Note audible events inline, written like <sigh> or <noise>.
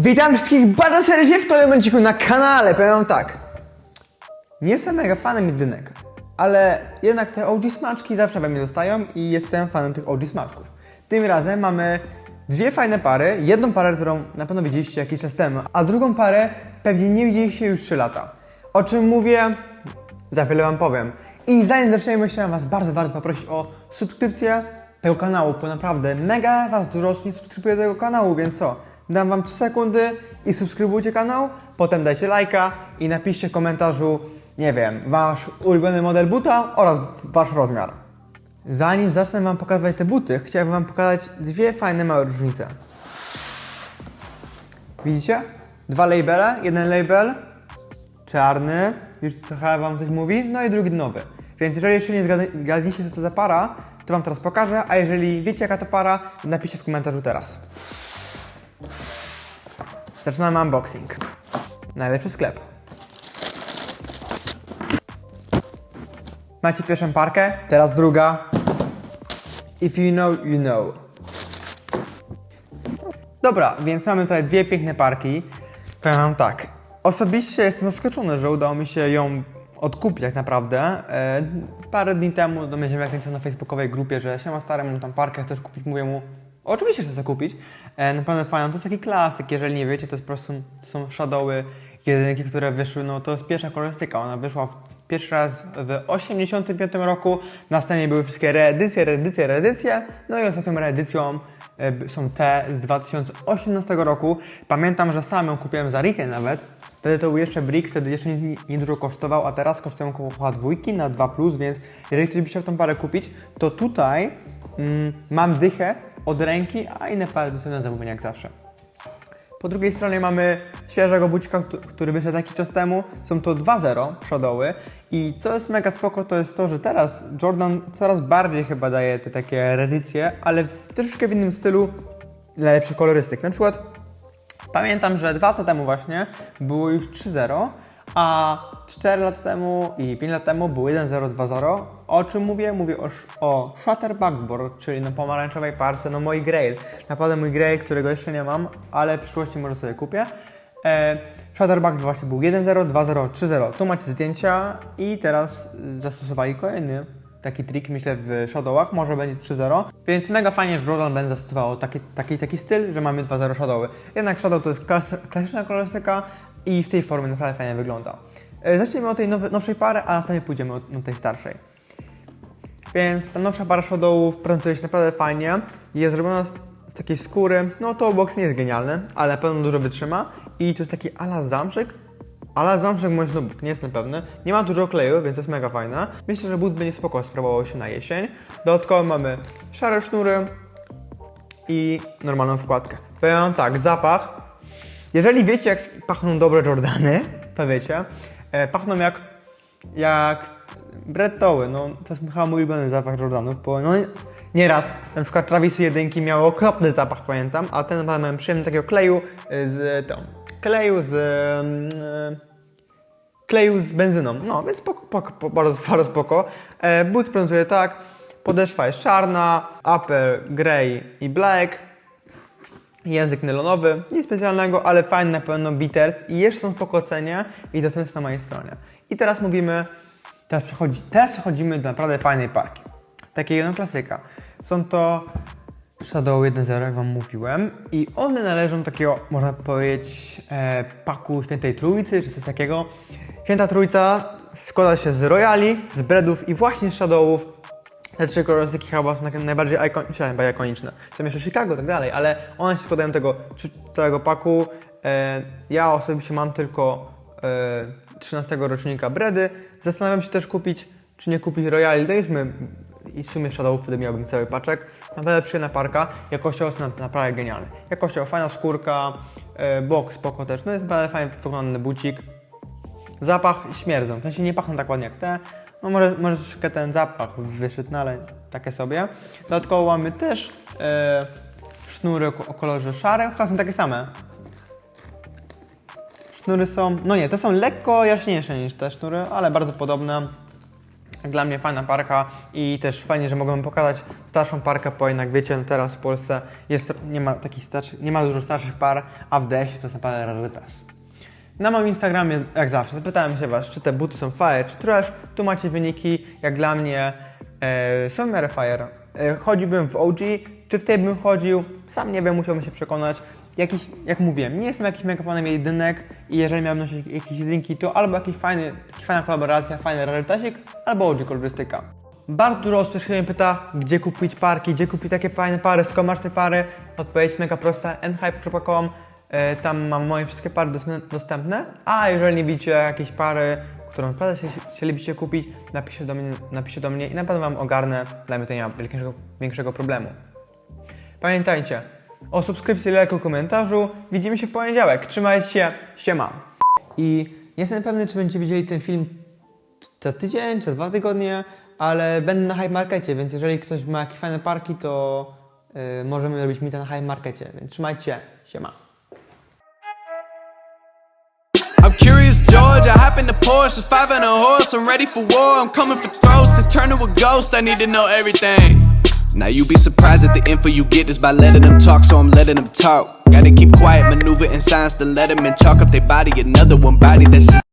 Witam wszystkich bardzo serdecznie w kolejnym odcinku na kanale. Powiem wam tak. Nie jestem mega fanem jedynek, ale jednak te OG smaczki zawsze we mnie zostają i jestem fanem tych OG smaczków. Tym razem mamy dwie fajne pary. Jedną parę, którą na pewno widzieliście jakiś czas temu, a drugą parę pewnie nie widzieliście już 3 lata. O czym mówię, za chwilę wam powiem. I zanim zaczniemy, chciałem was bardzo, bardzo poprosić o subskrypcję tego kanału, bo naprawdę mega was dużo osób nie subskrybuje tego kanału, więc co? Dam wam 3 sekundy i subskrybujcie kanał, potem dajcie lajka i napiszcie w komentarzu, nie wiem, wasz ulubiony model buta oraz wasz rozmiar. Zanim zacznę wam pokazywać te buty, chciałbym wam pokazać dwie fajne małe różnice. Widzicie? Dwa labele, jeden label czarny, już trochę wam coś mówi, no i drugi nowy. Więc jeżeli jeszcze nie zgad- zgadliście, co to za para, to wam teraz pokażę, a jeżeli wiecie jaka to para, napiszcie w komentarzu teraz. Zaczynamy unboxing. Najlepszy sklep. Macie pierwszą parkę, teraz druga. If you know, you know. Dobra, więc mamy tutaj dwie piękne parki. Powiem wam tak. Osobiście jestem zaskoczony, że udało mi się ją odkupić tak naprawdę. E, parę dni temu do mnie ziemniak napisał na facebookowej grupie, że siema stary, mam tam parkę, chcesz kupić? Mówię mu, oczywiście, że chcę kupić. E, naprawdę fajną, to jest taki klasyk, jeżeli nie wiecie, to jest po prostu to są shadowy, jedynki, które wyszły, no to jest pierwsza kolorystyka, ona wyszła w, pierwszy raz w 85 roku, następnie były wszystkie reedycje, reedycje, reedycje, no i ostatnią reedycją e, są te z 2018 roku. Pamiętam, że sam ją kupiłem za Rikę nawet. Wtedy to był jeszcze brick, wtedy jeszcze nie, nie dużo kosztował, a teraz kosztują około dwójki na 2+, więc jeżeli ktoś by chciał tą parę kupić, to tutaj mm, mam dychę od ręki, a inne na zamówienie jak zawsze. Po drugiej stronie mamy świeżego bucika, któ- który wyszedł jakiś czas temu. Są to 2.0 przodoły. I co jest mega spoko, to jest to, że teraz Jordan coraz bardziej chyba daje te takie reedycje, ale w troszeczkę w innym stylu dla lepszych kolorystyk. Na przykład pamiętam, że dwa lata temu właśnie było już 3.0, a 4 lata temu i 5 lat temu był 1.0, 2.0. O czym mówię? Mówię o, o Shutter Backboard, czyli na pomarańczowej parce, no mój grail. Naprawdę mój grail, którego jeszcze nie mam, ale w przyszłości może sobie kupię. E, Shutter Backboard właśnie był 1.0, 2.0, 3.0. Tu macie zdjęcia i teraz zastosowali kolejny taki trik, myślę, w Shadowach, może będzie 3.0, więc mega fajnie, że Jordan będzie zastosował taki, taki, taki styl, że mamy 2.0 Shadowy. Jednak Shadow to jest klas, klasyczna kolorystyka i w tej formie naprawdę fajnie wygląda. E, Zacznijmy od tej nowszej pary, a następnie pójdziemy od, od tej starszej. Więc ta nowsza para Shadowów prezentuje się naprawdę fajnie. Jest zrobiona z, z takiej skóry. No to box nie jest genialny, ale pewno dużo wytrzyma. I to jest taki ala zamszyk. Ala zamszyk może no nie jestem pewny. Nie ma dużo kleju, więc jest mega fajne. Myślę, że but będzie spoko sprawował się na jesień. Dodatkowo mamy szare sznury i normalną wkładkę. Powiem tak, zapach. Jeżeli wiecie, jak pachną dobre Jordany, to wiecie. E, pachną jak, jak Brettoły. No, to jest chyba mój ulubiony zapach Jordanów, bo no, nieraz na przykład Travisy jedynki miały okropny zapach, pamiętam, a ten naprawdę miałem przyjemny takiego kleju y, z tą, kleju z mm, kleju z benzyną. No, więc spoko, spoko, po- bardzo, <laughs> bardzo spoko. E, but prezentuje tak. Podeszwa jest czarna, upper grey i black. Język nylonowy, nic specjalnego, ale fajny na pewno bitters i jeszcze są spoko cenie i dostępne na mojej stronie. I teraz mówimy, teraz, przechodzi, teraz przechodzimy do naprawdę fajnej parki. Takiej no klasyka. Są to Shadow 1.0, jak Wam mówiłem i one należą do takiego, można powiedzieć, e, paku Świętej Trójcy, czy coś takiego. Święta Trójca składa się z Royali, z Breadów i właśnie Shadowów. Te trzy kolorystyki chyba są najbardziej ikoniczne, najbardziej ikoniczne. Są jeszcze Chicago i tak dalej, ale one się składają tego całego paku. E, ja osobiście mam tylko e, 13 rocznika Bredy. Zastanawiam się też kupić, czy nie kupić Royali. Daliśmy i w sumie Shadowów wtedy miałbym cały paczek. Naprawdę przyjemna parka. Jakościowo na- naprawdę genialny. Jakościowo fajna skórka, e, bok spoko też. No jest naprawdę fajnie wyglądany bucik. Zapach śmierdzą. W sensie nie pachną tak ładnie jak te. No może, może troszkę ten zapach wyszedł, no ale takie sobie. Dodatkowo mamy też e, sznury o, kolorze szarym, chyba są takie same. Sznury są, no nie, te są lekko jaśniejsze niż te sznury, ale bardzo podobne. Dla mnie fajna parka i też fajnie, że mogłem pokazać starszą parkę, bo jednak wiecie, no teraz w Polsce jest, nie, ma takich starszych, nie ma dużo starszych par, a w DS to jest naprawdę rarytas. Na moim Instagramie, jak zawsze, zapytałem się Was, czy te buty są fire, czy trash. Tu macie wyniki, jak dla mnie e, są miarę fire. E, chodziłbym w OG, czy w tej bym chodził, sam nie wiem, musiałbym się przekonać. Jakiś, jak mówiłem, nie jestem jakimś mega fanem jedynek i jeżeli miałbym nosić jakieś linki, to albo jakiś fajny, fajna kolaboracja, fajny rarytasik, albo OG kolorystyka. Bardzo dużo osób też mnie pyta, gdzie kupić parki, gdzie kupić takie fajne pary, skąd masz te pary? Odpowiedź mega prosta, nhype.com, tam mam moje wszystkie pary dos- dostępne, a jeżeli nie widzicie jakiejś pary, którą naprawdę chcielibyście kupić, napiszcie do mnie, napiszcie do mnie i na pewno Wam ogarnę, dla mnie to nie ma wielkiego, większego problemu. Pamiętajcie o subskrypcji, lajku, komentarzu. Widzimy się w poniedziałek. Trzymajcie się. Siema. I nie jestem pewny, czy będziecie widzieli ten film za tydzień, czy dwa tygodnie, ale będę na Hype Markecie, więc jeżeli ktoś ma jakieś fajne parki, to yy, możemy robić meeta na Hype Markecie, więc trzymajcie się. Siema. In the Porsche, five and a horse. I'm ready for war. I'm coming for throats to turn to a ghost. I need to know everything. Now you be surprised at the info you get is by letting them talk, so I'm letting them talk. Gotta keep quiet, maneuver in silence to let them in. Talk up their body, another one body that's.